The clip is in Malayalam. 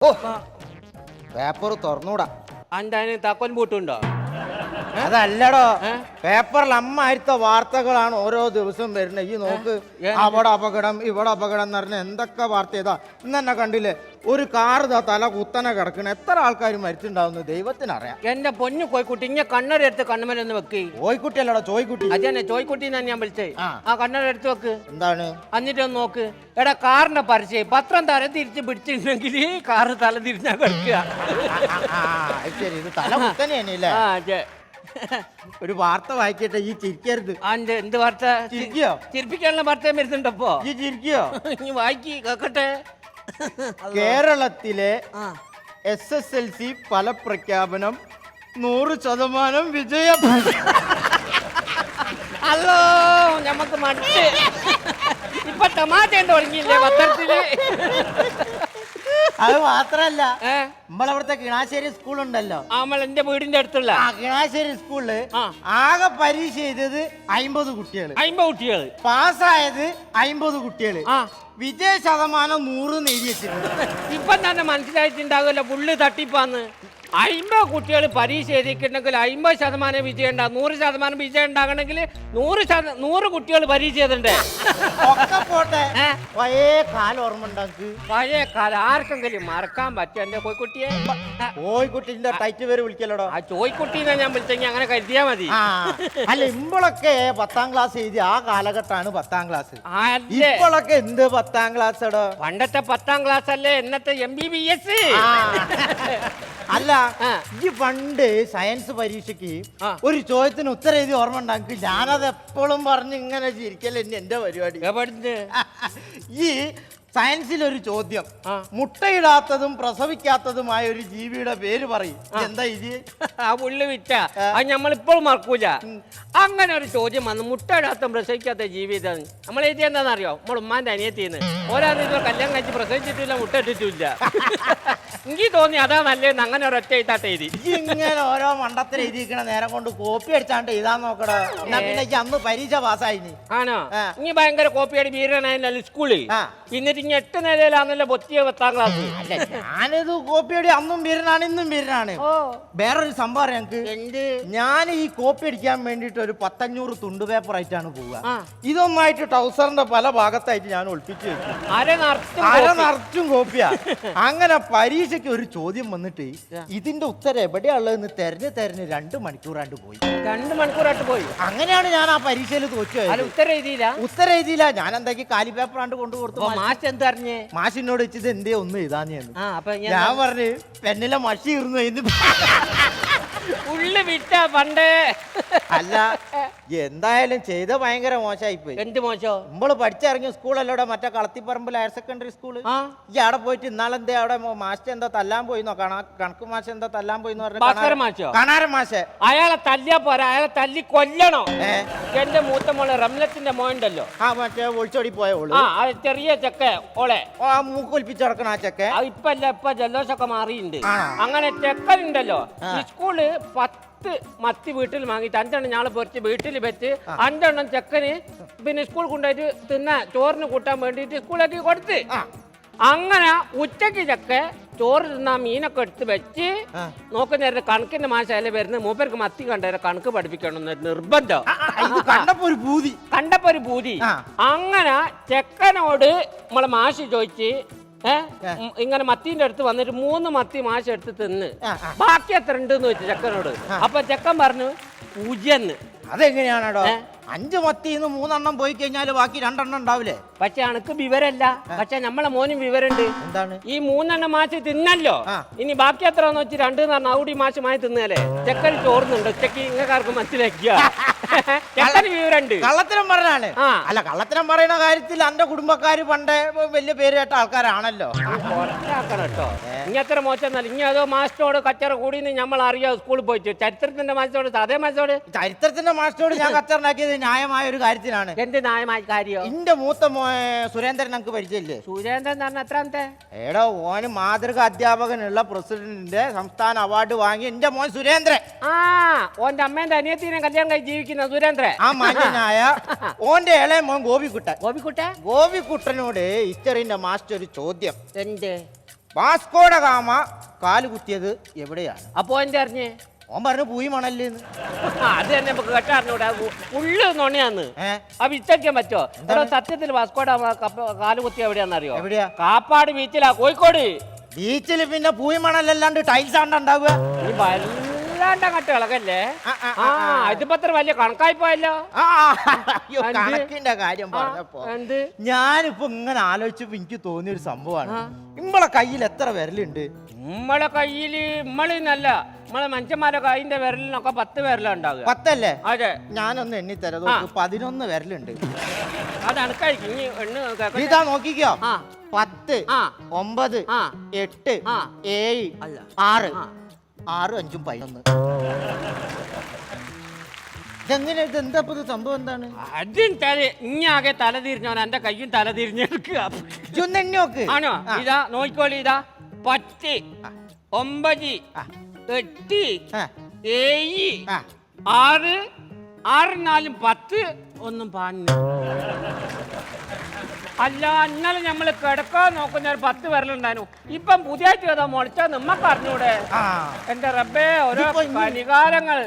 ഓ. പേപ്പർ തുറന്നൂടാ. അന്റെ തക്കൻ പൂട്ടുണ്ടോ? അതല്ലടോ. പേപ്പറിൽ അരുത്ത വാർത്തകളാണ് ഓരോ ദിവസവും വരുന്നത്. ഈ നോക്ക്? അവിടെ അപകടം ഇവിടെ അപകടം എന്ന് പറഞ്ഞ എന്തൊക്കെ വാർത്ത ചെയ്താ ഇന്ന് തന്നെ കണ്ടില്ലേ? ഒരു കാർ ഇതാ തല കുത്തനെ കിടക്കണ. എത്ര ആൾക്കാർ മരിച്ചിട്ടുണ്ടാവുന്ന ദൈവത്തിനറിയാം. എന്റെ പൊന്നു കോയിക്കുട്ടി ഇങ്ങനെ കണ്ണരെടുത്ത് കണ്ണുമലൊന്ന് വെക്ക്. കോയിക്കുട്ടിയല്ലടോ ചോയ്ക്കുട്ടി. അതന്നെ ചോയ്ക്കുട്ടി തന്നെ ഞാൻ വിളിച്ചേ ആ. ആ കണ്ണരെടുത്ത് വെക്ക്. എന്താണ്? എന്നിട്ട് ഒന്ന് നോക്ക്. എടാ കാറിന്റെ പരസ്യം പത്രം തല തിരിച്ച് പിടിച്ചിട്ടുണ്ടെങ്കിൽ കാറ് തല തിരിഞ്ഞാ കിടക്കുക. ആ, ആ, അത് ശരി. ഇത് തല കുത്തനെ തന്നെയല്ലേ ആ അതെ. ഒരു വാർത്ത വായിക്കട്ടെ ഈ ചിരിക്കരുത്. അന്റെ എന്ത് വാർത്ത? ചിരിക്കോ? ചിരിപ്പിക്കാനുള്ള വാർത്ത വരുന്നുണ്ടപ്പോ. ഈ ചിരിക്കോ? ഇനി വായിക്കി കേക്കട്ടെ. കേരളത്തിലെ എസ് എസ് എൽ സി ഫലപ്രഖ്യാപനം നൂറ് ശതമാനം വിജയം. അല്ലോ ഞമ്മക്ക് മട്ട് ഇപ്പൊ ടമാറ്റേണ്ട തുടങ്ങിയില്ലേ പത്രത്തിൽ? അത് മാത്രല്ല. നമ്മളവിടുത്തെ കിണാശ്ശേരി സ്കൂളുണ്ടല്ലോ. നമ്മൾ എന്റെ വീടിന്റെ അടുത്തുള്ള. ആ കിണാശ്ശേരി സ്കൂളിൽ ആകെ പരീക്ഷ ചെയ്തത് അയിമ്പത് കുട്ടികൾ. അമ്പത് കുട്ടികൾ പാസ്സായത് അയിമ്പത് കുട്ടികൾ. വിജയ ശതമാനം നൂറ് എഴുതി വെച്ചിട്ടുണ്ട്. ഇപ്പം തന്നെ മനസ്സിലായിട്ടുണ്ടാകുമല്ലോ പുള്ളി തട്ടിപ്പാന്ന്. അയിമ്പത് കുട്ടികൾ പരീക്ഷ എഴുതിയിട്ടുണ്ടെങ്കിൽ അയിമ്പത് ശതമാനം വിജയം ഉണ്ടാകും നൂറ് ശതമാനം വിജയം ഉണ്ടാകണമെങ്കിൽ നൂറ് ശത നൂറ് കുട്ടികൾ പരീക്ഷ എഴുതണ്ടേ? ഒക്കെ പോട്ടെ. പഴയ കാലം ഓർമ്മ ഉണ്ടാക്ക് പഴയ കാലം ആർക്കെങ്കിലും മറക്കാൻ പറ്റും എന്റെ കോഴിക്കുട്ടിയെ? കോയിക്കുട്ടിന്റെ കോഴിക്കുട്ടിന്റെ ടൈറ്റ് പേര് വിളിക്കലോടോ ആ ചോയ്ക്കുട്ടീനെ ഞാൻ വിളിച്ചെങ്കിൽ അങ്ങനെ കരുതിയാ മതി. ആ. അല്ല ഇമ്പളൊക്കെ പത്താം ക്ലാസ് എഴുതി ആ കാലഘട്ടമാണ് പത്താം ക്ലാസ്. ആ, അല്ലേ? ഇപ്പോഴൊക്കെ എന്ത് പത്താം ക്ലാസ് എടോ പണ്ടത്തെ പത്താം ക്ലാസ് അല്ലേ എന്നത്തെ എം ബി ബി എസ് അല്ല. ഈ പണ്ട് സയൻസ് പരീക്ഷയ്ക്ക് ഒരു ചോദ്യത്തിന് ഉത്തരം എഴുതി ഓർമ്മ ഉണ്ടാക്കി ഞാനത് എപ്പോഴും പറഞ്ഞ് ഇങ്ങനെ ചിരിക്കല്ലേ എന്റെ പരിപാടി? ഈ സയൻസിൽ ഒരു ചോദ്യം. മുട്ടയിടാത്തതും പ്രസവിക്കാത്തതുമായ ഒരു ജീവിയുടെ പേര് പറയും. എന്താ ഇത്? ആ പുള്ളി വിറ്റ. അത് നമ്മൾ ഇപ്പോൾ മറക്കൂല അങ്ങനെ ഒരു ചോദ്യം വന്ന് മുട്ടയിടാത്ത പ്രസവിക്കാത്ത ജീവിതം നമ്മൾ എഴുതി എന്താണെന്നറിയോ? നമ്മൾ ഉമ്മാന്റെ അനിയത്തിന്ന്. ഓരോ കല്യാണം കഴിച്ച് പ്രസവിച്ചിട്ടില്ല മുട്ട ഇട്ടിട്ടില്ല എനിക്ക് തോന്നി അതാ നല്ലതെന്ന് അങ്ങനെ ഒരൊറ്റ എഴുതാത്ത എഴുതി ഇങ്ങനെ ഓരോ മണ്ടത്തിൽ എഴുതിയിരിക്കണ നേരം കൊണ്ട് കോപ്പി അടിച്ചാണ്ട് എഴുതാൻ നോക്കടോ. എന്നാ പിന്നെ അന്ന് പരീക്ഷ പാസ്സായി നീ ആണോ? ആ. ഇനി ഭയങ്കര കോപ്പിയടി വീരനായാലും സ്കൂളിൽ ആ. എന്നിട്ട് ഇനി എട്ട് നിലയിലാണല്ലോ പൊത്തിയ പത്താം ക്ലാസ് അല്ല കോപ്പി അടി അന്നും വീരനാണ് ഇന്നും വീരനാണ്. ഓ. വേറൊരു സംഭവം അറിയാം ഞങ്ങക്ക് എന്ത്? ഞാൻ ഈ കോപ്പി അടിക്കാൻ വേണ്ടിട്ട് ഒരു പത്തഞ്ഞൂറ് തുണ്ട് പേപ്പർ ആയിട്ടാണ് പോവുക. ആ. ഇതൊന്നായിട്ട് ട്രൗസറിന്റെ പല ഭാഗത്തായിട്ട് ഞാൻ ഒളിപ്പിച്ചു വെച്ചു അര നിറച്ചും അര കോപ്പി. നിറച്ചും കോപ്പിയാ അങ്ങനെ പരീക്ഷയ്ക്ക് ഒരു ചോദ്യം വന്നിട്ട് ഇതിന്റെ ഉത്തരം എവിടെയാണുള്ളതെന്ന് തെരഞ്ഞു തെരഞ്ഞ് രണ്ട് മണിക്കൂറാണ്ട് പോയി. രണ്ട് മണിക്കൂറായിട്ട് പോയി? അങ്ങനെയാണ് ഞാൻ ആ പരീക്ഷയിൽ തോറ്റു അത് പോയത്. ഉത്തരം എഴുതിയില്ല? ഉത്തരം എഴുതിയില്ല. ഞാൻ എന്താക്കി കാലി പേപ്പർ ആണ്ട് കൊണ്ടു കൊടുത്തു. മാഷ് എന്തറിഞ്ഞ് മാഷിനോട് വെച്ചത് എന്തേ ഒന്നും എഴുതാന്ന് ആ അപ്പൊ ഞാൻ ഞാൻ പറഞ്ഞു പെന്നിലെ മഷി ഇരുന്നു എന്ന് ഉള്ളു വിട്ട പണ്ട്. അല്ല എന്തായാലും ചെയ്ത ഭയങ്കര മോശമായിപ്പോയി. എന്ത് മോശോ? നമ്മൾ പഠിച്ചിറങ്ങിയ സ്കൂളല്ലോടെ മറ്റേ കളത്തിപ്പറമ്പിൽ ഹയർ സെക്കൻഡറി സ്കൂൾ ഈ അവിടെ പോയിട്ട് ഇന്നാളെന്തേ അവിടെ മാസ്റ്റർ എന്താ തല്ലാൻ പോയി കണ കണക്ക് മാഷ എന്താ തല്ലാൻ പോയിന്ന് പറഞ്ഞു മാഷോ? കണാര മാഷെ. അയാളെ തല്ലിയാ പോരാ. അയാളെ തല്ലി കൊല്ലണോ. ഏ? എന്റെ മൂത്ത മോളെ റംലത്തിന്റെ മോണ്ടല്ലോ ആ മറ്റേ ഒളിച്ചോടി പോയ ഓൾ ആ അത് ചെറിയ ചെക്ക ഓളെ. ആ മൂക്ക് ഒലിപ്പിച്ച് കിടക്കണ ആ അത് ഇപ്പല്ല ഇപ്പൊ ജലദോഷമൊക്കെ മാറിയിണ്ട് ആണോ? അങ്ങനെ ചെക്കനുണ്ടല്ലോ. ആ. ഈ സ്കൂൾ പത്ത് മത്തി വീട്ടിൽ വാങ്ങിയിട്ട് അഞ്ചെണ്ണം ഞാളെ പൊറിച്ച് വീട്ടിൽ വെച്ച് അഞ്ചെണ്ണം ചെക്കന് പിന്നെ സ്കൂൾ കൊണ്ടുപോയിട്ട് തിന്ന ചോറിന് കൂട്ടാൻ വേണ്ടിട്ട് സ്കൂളിലേക്ക് കൊടുത്ത്. ആ. അങ്ങനെ ഉച്ചയ്ക്ക് ചക്ക ചോറ് തിന്നാ മീനൊക്കെ എടുത്ത് വെച്ച് നോക്കുന്നേരം നോക്കുന്ന കണക്കിന്റെ മാശാല വരുന്ന മൂപ്പർക്ക് മത്തി കണ്ടേരം കണക്ക് പഠിപ്പിക്കണം എന്ന് നിർബന്ധം. കണ്ടപ്പോ ഒരു ഭൂതി കണ്ടപ്പോ ഒരു പൂതി. അങ്ങനെ ചെക്കനോട് നമ്മളെ മാഷി ചോദിച്ച് ഇങ്ങനെ മത്തിന്റെ അടുത്ത് വന്നിട്ട് മൂന്ന് മത്തി മാഷ് എടുത്ത് തിന്ന്. ബാക്കി എത്ര ഉണ്ട് എന്ന് ചോദിച്ചു ചെക്കനോട്. അപ്പൊ ചെക്കൻ പറഞ്ഞു പൂജ്യന്ന്. അതെങ്ങനെയാണോ? അഞ്ച് മത്തിന്ന് മൂന്നെണ്ണം പോയി കഴിഞ്ഞാൽ ബാക്കി രണ്ടെണ്ണം ഉണ്ടാവില്ലേ? പക്ഷെ അനക്ക് വിവരല്ല. പക്ഷെ നമ്മളെ മോനും വിവരണ്ട്. എന്താണ്? ഈ മൂന്നെണ്ണം മാച്ച് തിന്നല്ലോ. ഇനി ബാക്കി എത്ര വെച്ച് രണ്ട് എന്ന് പറഞ്ഞാൽ ഔടി മാച്ച് മായി തിന്നല്ലേ ചെക്കൻ ചോറുന്നുണ്ട്. ഉച്ചയ്ക്ക് ഇങ്ങക്കാർക്ക് മനസ്സിലാക്കിയ. ചെക്കന് വിവരണ്ട്. കള്ളത്തരം പറഞ്ഞാണ്. അല്ല കള്ളത്തരം പറയുന്ന കാര്യത്തിൽ എന്റെ കുടുംബക്കാര് പണ്ടേ വലിയ പേര് കേട്ട ആൾക്കാരാണല്ലോ കേട്ടോ. ഇനി എത്ര മോശം ഇനി അതോ മാസ്റ്ററോട് കച്ചറ കൂടി നമ്മൾ അറിയാം സ്കൂളിൽ പോയിട്ട്. ചരിത്രത്തിന്റെ മാസ്റ്ററോട് അതേ മാസ്റ്ററോട്? ചരിത്രത്തിന്റെ മാസ്റ്ററോട് ഞാൻ കച്ചറുണ്ടാക്കിയത് ന്യായമായ ഒരു കാര്യത്തിനാണ് എന്ത് ന്യായമായ കാര്യം? എന്റെ മൂത്ത സുരേന്ദ്രൻ നമുക്ക് പരിചയമില്ലേ? സുരേന്ദ്രൻ എന്ന് പറഞ്ഞ എത്രാമത്തെ എടോ ഓന് മാതൃക അധ്യാപകനുള്ള പ്രസിഡന്റിന്റെ സംസ്ഥാന അവാർഡ് വാങ്ങി എന്റെ മോൻ സുരേന്ദ്രൻ. ആ ഓന്റെ അമ്മേന്റെ അനിയത്തിനെ കല്യാണം കഴിച്ച് ജീവിക്കുന്ന സുരേന്ദ്രൻ. ആ മാന്യനായ ഓന്റെ ഇളയ മോൻ ഗോപിക്കുട്ടൻ. ഗോപിക്കുട്ടൻ? ഗോപിക്കുട്ടനോട് ഹിസ്റ്ററിന്റെ മാസ്റ്റർ ഒരു ചോദ്യം. എന്ത്? വാസ്കോഡ ഗാമ കാൽ കുത്തിയത് എവിടെയാണ്? അപ്പോ എന്റെ അറിഞ്ഞേ? ഓൻ പറഞ്ഞു പൂയി മണല്ലേന്ന് അത് തന്നെ നമുക്ക് കേട്ടറിഞ്ഞൂടാ ഉള്ളു നുണയാന്ന്. ആ വിശ്വസിക്കാൻ പറ്റോ? ഇവിടെ സത്യത്തിൽ വാസ്കോട കാലുകുത്തി എവിടെയാണെന്നറിയോ എവിടെയാ? കാപ്പാട് ബീച്ചിലാ കോഴിക്കോട്. ബീച്ചിൽ പിന്നെ പൂയി മണലല്ലാണ്ട് ടൈൽസ് ആണ്ടാവുക വല്ലാണ്ട് അങ്ങോട്ട് ഇളകല്ലേ ആ, ആ, ആ ഇതിപ്പോ അത്ര വലിയ കണക്കായി പോയല്ലോ. ആ, അയ്യോ എന്ത്? കണക്കിന്റെ കാര്യം ആ, പറഞ്ഞപ്പോ എന്ത്? ഞാനിപ്പോ ഇങ്ങനെ ആലോചിച്ചപ്പോ എനിക്ക് തോന്നിയ ഒരു സംഭവമാണ് ഇമ്മളെ കയ്യിൽ എത്ര വിരലുണ്ട്? നമ്മളെ കയ്യിൽ നല്ല നമ്മളെ മനുഷ്യന്മാരെ കയ്യിന്റെ വിരലിനൊക്കെ പത്ത് വിരലാ ഉണ്ടാവുക. പത്തല്ലേ? അതെ. ഞാനൊന്ന് എണ്ണിത്തരാം. നോക്ക് പതിനൊന്ന് വിരലുണ്ട്. അതാണ് കഴിക്കും ഇനി എണ്ണ കേക്കട്ടെ. ഇതാ നോക്കിക്കോ. ആ. പത്ത് ആ. ഒമ്പത് ആ. എട്ട് ആ. ഏഴ് അല്ല. ആറ്. ആ. ആറും അഞ്ചും പതിനൊന്ന് ഇതെങ്ങനെ ഇത് എന്താ ഇത് സംഭവം എന്താണ് അതും തല ഇഞ്ഞാകെ തല തിരിഞ്ഞവൻ എന്റെ കയ്യും തല തിരിഞ്ഞെടുക്കുക ഇതൊന്ന് എണ്ണി നോക്ക് ആണോ. ഇതാ നോക്കിക്കോളി ഇതാ പത്ത്. ഒമ്പത്. എട്ട്. ഏഴ് ആറ് ആറ് നാലും പത്ത് ഒന്നും പാഞ്ഞു അല്ല ഇന്നലെ നമ്മൾ കിടക്കാൻ നോക്കുന്ന ഒരു പത്ത് വിരലുണ്ടായിരുന്നു. ഇപ്പം പുതിയ ചെയ്താൽ മുളച്ചാൽ നമ്മക്ക് അറിഞ്ഞൂടെ എന്റെ റബ്ബേ ഓരോ പരിഹാരങ്ങൾ